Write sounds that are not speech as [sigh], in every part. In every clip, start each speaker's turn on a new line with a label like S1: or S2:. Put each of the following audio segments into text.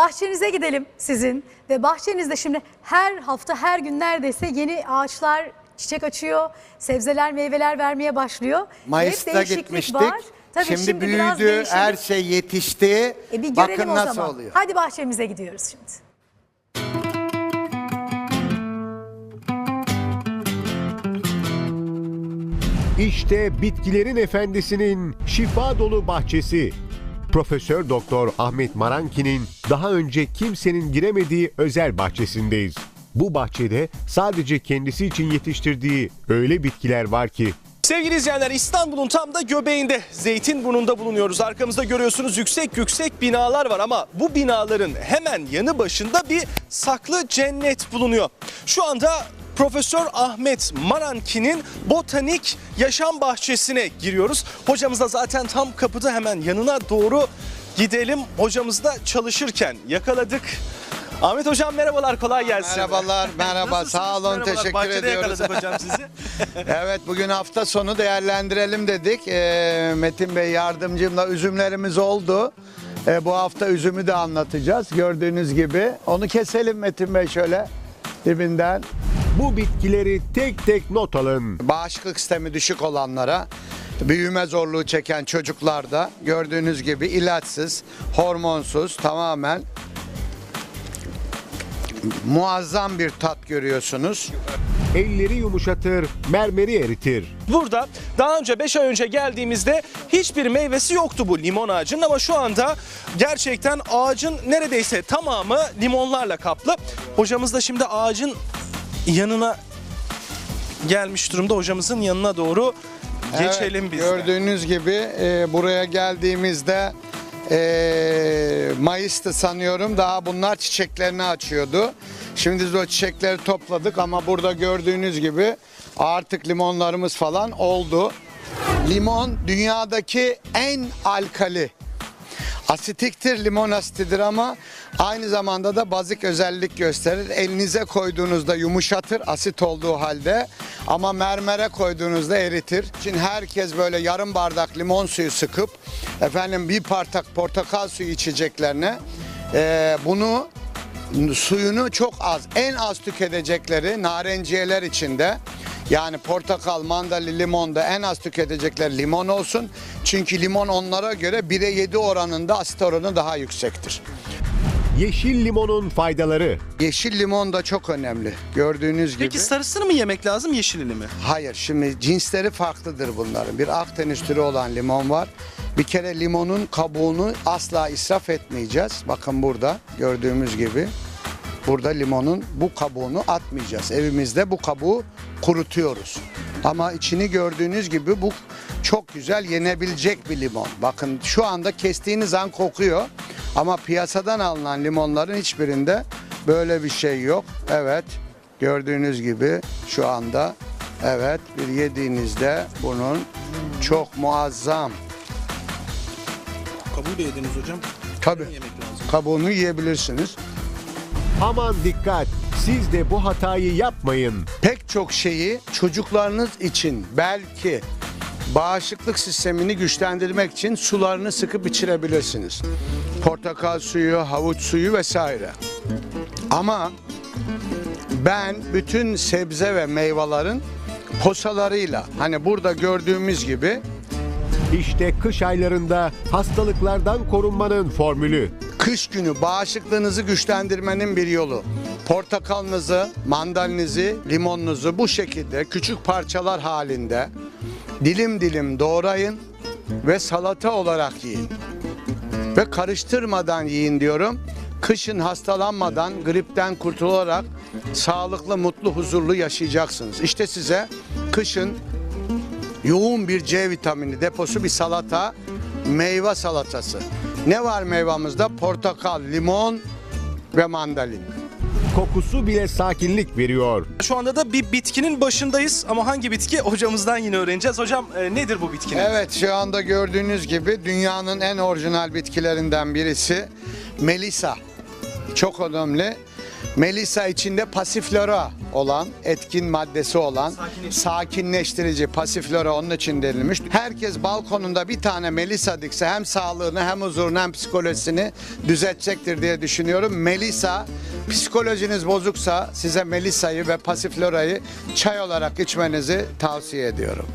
S1: Bahçenize gidelim sizin ve bahçenizde şimdi her hafta her gün neredeyse yeni ağaçlar çiçek açıyor, sebzeler meyveler vermeye başlıyor. Hep
S2: Mayıs'ta gitmiştik.
S1: var. Tabii
S2: şimdi,
S1: biraz
S2: büyüdü, her şey yetişti.
S1: E bir görelim
S2: Bakın
S1: o
S2: nasıl
S1: zaman.
S2: oluyor.
S1: Hadi bahçemize gidiyoruz şimdi.
S3: İşte bitkilerin efendisinin şifa dolu bahçesi. Profesör Doktor Ahmet Maranki'nin daha önce kimsenin giremediği özel bahçesindeyiz. Bu bahçede sadece kendisi için yetiştirdiği öyle bitkiler var ki
S4: Sevgili izleyenler İstanbul'un tam da göbeğinde Zeytinburnu'nda bulunuyoruz. Arkamızda görüyorsunuz yüksek yüksek binalar var ama bu binaların hemen yanı başında bir saklı cennet bulunuyor. Şu anda Profesör Ahmet Maranki'nin botanik yaşam bahçesine giriyoruz. Hocamız da zaten tam kapıda hemen yanına doğru gidelim. Hocamız da çalışırken yakaladık. Ahmet hocam merhabalar kolay gelsin.
S2: Merhabalar, [laughs] merhaba.
S4: Nasılsınız?
S2: Sağ olun,
S4: Merhabalar,
S2: teşekkür
S4: bahçede
S2: ediyoruz.
S4: yakaladık hocam sizi. [laughs]
S2: Evet, bugün hafta sonu değerlendirelim dedik. Ee, Metin Bey yardımcımla üzümlerimiz oldu. Ee, bu hafta üzümü de anlatacağız. Gördüğünüz gibi. Onu keselim Metin Bey şöyle dibinden.
S3: Bu bitkileri tek tek not alın.
S2: Bağışıklık sistemi düşük olanlara, büyüme zorluğu çeken çocuklarda gördüğünüz gibi ilaçsız, hormonsuz tamamen muazzam bir tat görüyorsunuz.
S3: Elleri yumuşatır, mermeri eritir.
S4: Burada daha önce 5 ay önce geldiğimizde hiçbir meyvesi yoktu bu limon ağacının ama şu anda gerçekten ağacın neredeyse tamamı limonlarla kaplı. Hocamız da şimdi ağacın yanına gelmiş durumda. Hocamızın yanına doğru geçelim
S2: Evet,
S4: biz.
S2: Gördüğünüz gibi e, buraya geldiğimizde e, Mayıs'tı sanıyorum. Daha bunlar çiçeklerini açıyordu. Şimdi biz o çiçekleri topladık ama burada gördüğünüz gibi artık limonlarımız falan oldu. Limon dünyadaki en alkali Asitiktir, limon asitidir ama aynı zamanda da bazik özellik gösterir. Elinize koyduğunuzda yumuşatır asit olduğu halde ama mermere koyduğunuzda eritir. Şimdi herkes böyle yarım bardak limon suyu sıkıp efendim bir partak portakal suyu içeceklerine eee, bunu suyunu çok az, en az tüketecekleri narenciyeler içinde yani portakal, mandalina, limonda en az tüketecekleri limon olsun. Çünkü limon onlara göre 1'e 7 oranında asit oranı daha yüksektir.
S3: Yeşil limonun faydaları.
S2: Yeşil limon da çok önemli. Gördüğünüz gibi.
S4: Peki sarısını mı yemek lazım yeşilini mi?
S2: Hayır şimdi cinsleri farklıdır bunların. Bir Akdeniz türü olan limon var. Bir kere limonun kabuğunu asla israf etmeyeceğiz. Bakın burada gördüğümüz gibi. Burada limonun bu kabuğunu atmayacağız. Evimizde bu kabuğu kurutuyoruz. Ama içini gördüğünüz gibi bu çok güzel yenebilecek bir limon. Bakın şu anda kestiğiniz an kokuyor. Ama piyasadan alınan limonların hiçbirinde böyle bir şey yok. Evet gördüğünüz gibi şu anda evet bir yediğinizde bunun çok muazzam
S4: Kabuğu da yediniz hocam.
S2: tabii
S4: Yemek lazım.
S2: kabuğunu yiyebilirsiniz.
S3: Aman dikkat, siz de bu hatayı yapmayın.
S2: pek çok şeyi çocuklarınız için belki bağışıklık sistemini güçlendirmek için sularını sıkıp içirebilirsiniz. Portakal suyu, havuç suyu vesaire. Ama ben bütün sebze ve meyvelerin posalarıyla hani burada gördüğümüz gibi
S3: İşte kış aylarında hastalıklardan korunmanın formülü.
S2: Kış günü bağışıklığınızı güçlendirmenin bir yolu. Portakalınızı, mandalinizi, limonunuzu bu şekilde küçük parçalar halinde dilim dilim doğrayın ve salata olarak yiyin. Ve karıştırmadan yiyin diyorum. Kışın hastalanmadan, gripten kurtularak sağlıklı, mutlu, huzurlu yaşayacaksınız. İşte size kışın yoğun bir C vitamini deposu bir salata, meyve salatası. Ne var meyvamızda? Portakal, limon ve mandalin.
S3: Kokusu bile sakinlik veriyor.
S4: Şu anda da bir bitkinin başındayız ama hangi bitki hocamızdan yine öğreneceğiz. Hocam e, nedir bu bitkinin?
S2: Evet şu anda gördüğünüz gibi dünyanın en orijinal bitkilerinden birisi Melisa. Çok önemli. Melisa içinde pasiflora olan, etkin maddesi olan, sakinleştirici, pasiflora onun için denilmiş. Herkes balkonunda bir tane melisa dikse hem sağlığını hem huzurunu hem psikolojisini düzeltecektir diye düşünüyorum. Melisa psikolojiniz bozuksa size melisayı ve pasiflorayı çay olarak içmenizi tavsiye ediyorum.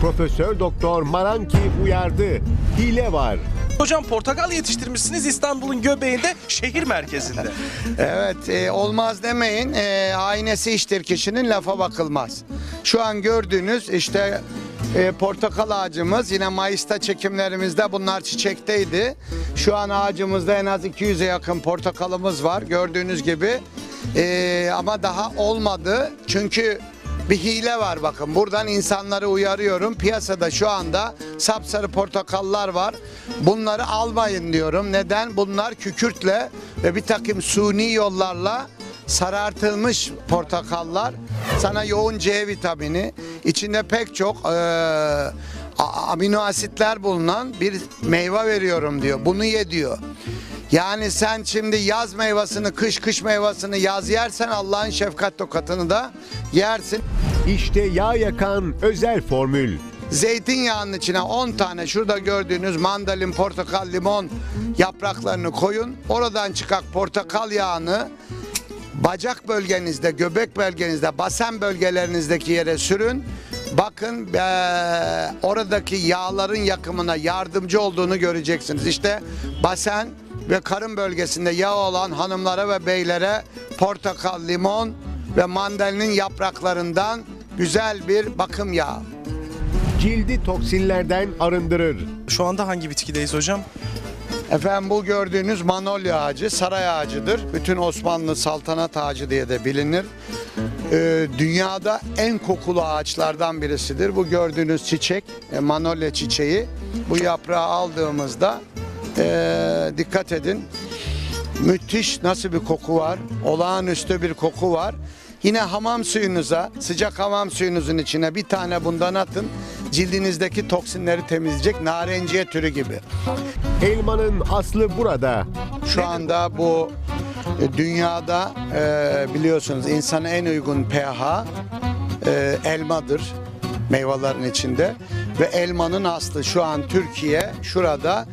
S3: Profesör Doktor Maranki uyardı. Hile var.
S4: Hocam portakal yetiştirmişsiniz İstanbul'un göbeğinde şehir merkezinde. [laughs]
S2: Evet e, olmaz demeyin. E, aynesi iştir kişinin lafa bakılmaz. Şu an gördüğünüz işte e, portakal ağacımız yine Mayıs'ta çekimlerimizde bunlar çiçekteydi. Şu an ağacımızda en az 200'e yakın portakalımız var gördüğünüz gibi. E, ama daha olmadı çünkü bir hile var bakın. Buradan insanları uyarıyorum. Piyasada şu anda sapsarı portakallar var. Bunları almayın diyorum. Neden? Bunlar kükürtle ve bir takım suni yollarla sarartılmış portakallar. Sana yoğun C vitamini, içinde pek çok a- amino asitler bulunan bir meyve veriyorum diyor. Bunu ye diyor. Yani sen şimdi yaz meyvasını, kış kış meyvasını yaz yersen Allah'ın şefkat tokatını da yersin.
S3: İşte yağ yakan özel formül.
S2: Zeytinyağının içine 10 tane şurada gördüğünüz mandalin, portakal, limon yapraklarını koyun. Oradan çıkan portakal yağını bacak bölgenizde, göbek bölgenizde, basen bölgelerinizdeki yere sürün. Bakın eee, oradaki yağların yakımına yardımcı olduğunu göreceksiniz. İşte basen ve karın bölgesinde yağ olan hanımlara ve beylere portakal, limon ve mandalinin yapraklarından güzel bir bakım yağı.
S3: Cildi toksinlerden arındırır.
S4: Şu anda hangi bitkideyiz hocam?
S2: Efendim bu gördüğünüz manolya ağacı saray ağacıdır. Bütün Osmanlı saltanat ağacı diye de bilinir. Ee, dünyada en kokulu ağaçlardan birisidir. Bu gördüğünüz çiçek e, manolya çiçeği. Bu yaprağı aldığımızda e, dikkat edin. Müthiş nasıl bir koku var. Olağanüstü bir koku var. Yine hamam suyunuza, sıcak hamam suyunuzun içine bir tane bundan atın. Cildinizdeki toksinleri temizleyecek narenciye türü gibi.
S3: Elmanın aslı burada.
S2: Şu anda bu e, dünyada e, biliyorsunuz insana en uygun pH e, elmadır meyvelerin içinde ve elmanın aslı şu an Türkiye şurada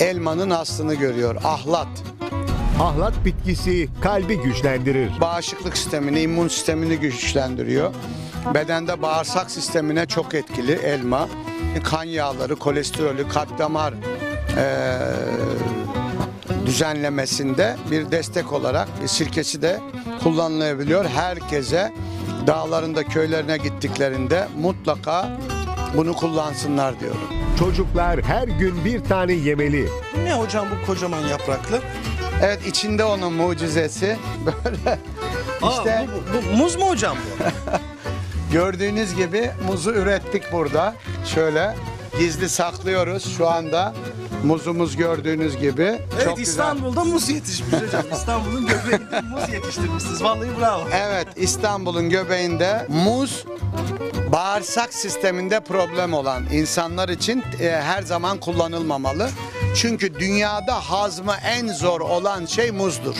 S2: elmanın aslını görüyor. Ahlat.
S3: Ahlat bitkisi kalbi güçlendirir.
S2: Bağışıklık sistemini, immün sistemini güçlendiriyor. Bedende bağırsak sistemine çok etkili elma. Kan yağları, kolesterolü, kalp damar eee, düzenlemesinde bir destek olarak bir sirkesi de kullanılabiliyor. Herkese dağlarında köylerine gittiklerinde mutlaka bunu kullansınlar diyorum.
S3: Çocuklar her gün bir tane yemeli.
S4: Ne hocam bu kocaman yapraklı?
S2: Evet içinde onun mucizesi [laughs] böyle işte
S4: Aa, bu, bu- bu muz mu hocam bu? [laughs]
S2: gördüğünüz gibi muzu ürettik burada. Şöyle gizli saklıyoruz şu anda. Muzumuz gördüğünüz gibi.
S4: Evet
S2: Çok güzel.
S4: İstanbul'da muz yetişmiş hocam. İstanbul'un göbeğinde muz yetiştirmişsiniz. Vallahi bravo.
S2: Evet İstanbul'un göbeğinde muz bağırsak sisteminde problem olan insanlar için e, her zaman kullanılmamalı. Çünkü dünyada hazmı en zor olan şey muzdur.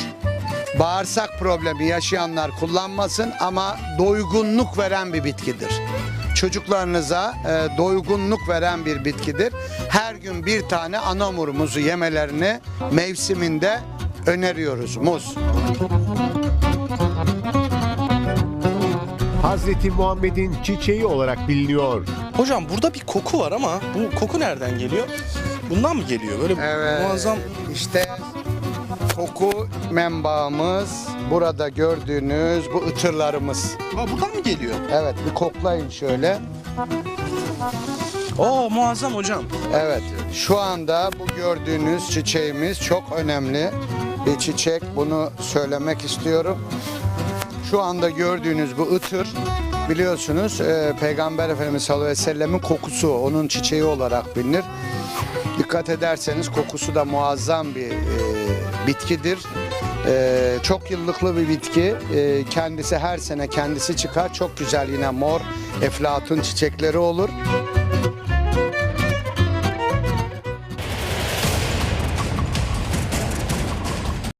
S2: Bağırsak problemi yaşayanlar kullanmasın ama doygunluk veren bir bitkidir. Çocuklarınıza e, doygunluk veren bir bitkidir. Her gün bir tane anamur muzu yemelerini mevsiminde öneriyoruz. Muz.
S3: Hazreti Muhammed'in çiçeği olarak biliniyor.
S4: Hocam burada bir koku var ama bu koku nereden geliyor? Bundan mı geliyor? Böyle
S2: Evet.
S4: muazzam
S2: İşte koku menbaımız burada gördüğünüz bu ıtırlarımız.
S4: Aa, buradan mı geliyor?
S2: Evet bir koklayın şöyle.
S4: Oo muazzam hocam.
S2: Evet şu anda bu gördüğünüz çiçeğimiz çok önemli bir çiçek. Bunu söylemek istiyorum. Şu anda gördüğünüz bu ıtır biliyorsunuz e, Peygamber Efendimiz sallallahu aleyhi ve sellemin kokusu onun çiçeği olarak bilinir. Dikkat ederseniz kokusu da muazzam bir e, bitkidir. E, çok yıllıklı bir bitki. E, kendisi her sene kendisi çıkar. Çok güzel yine mor eflatun çiçekleri olur.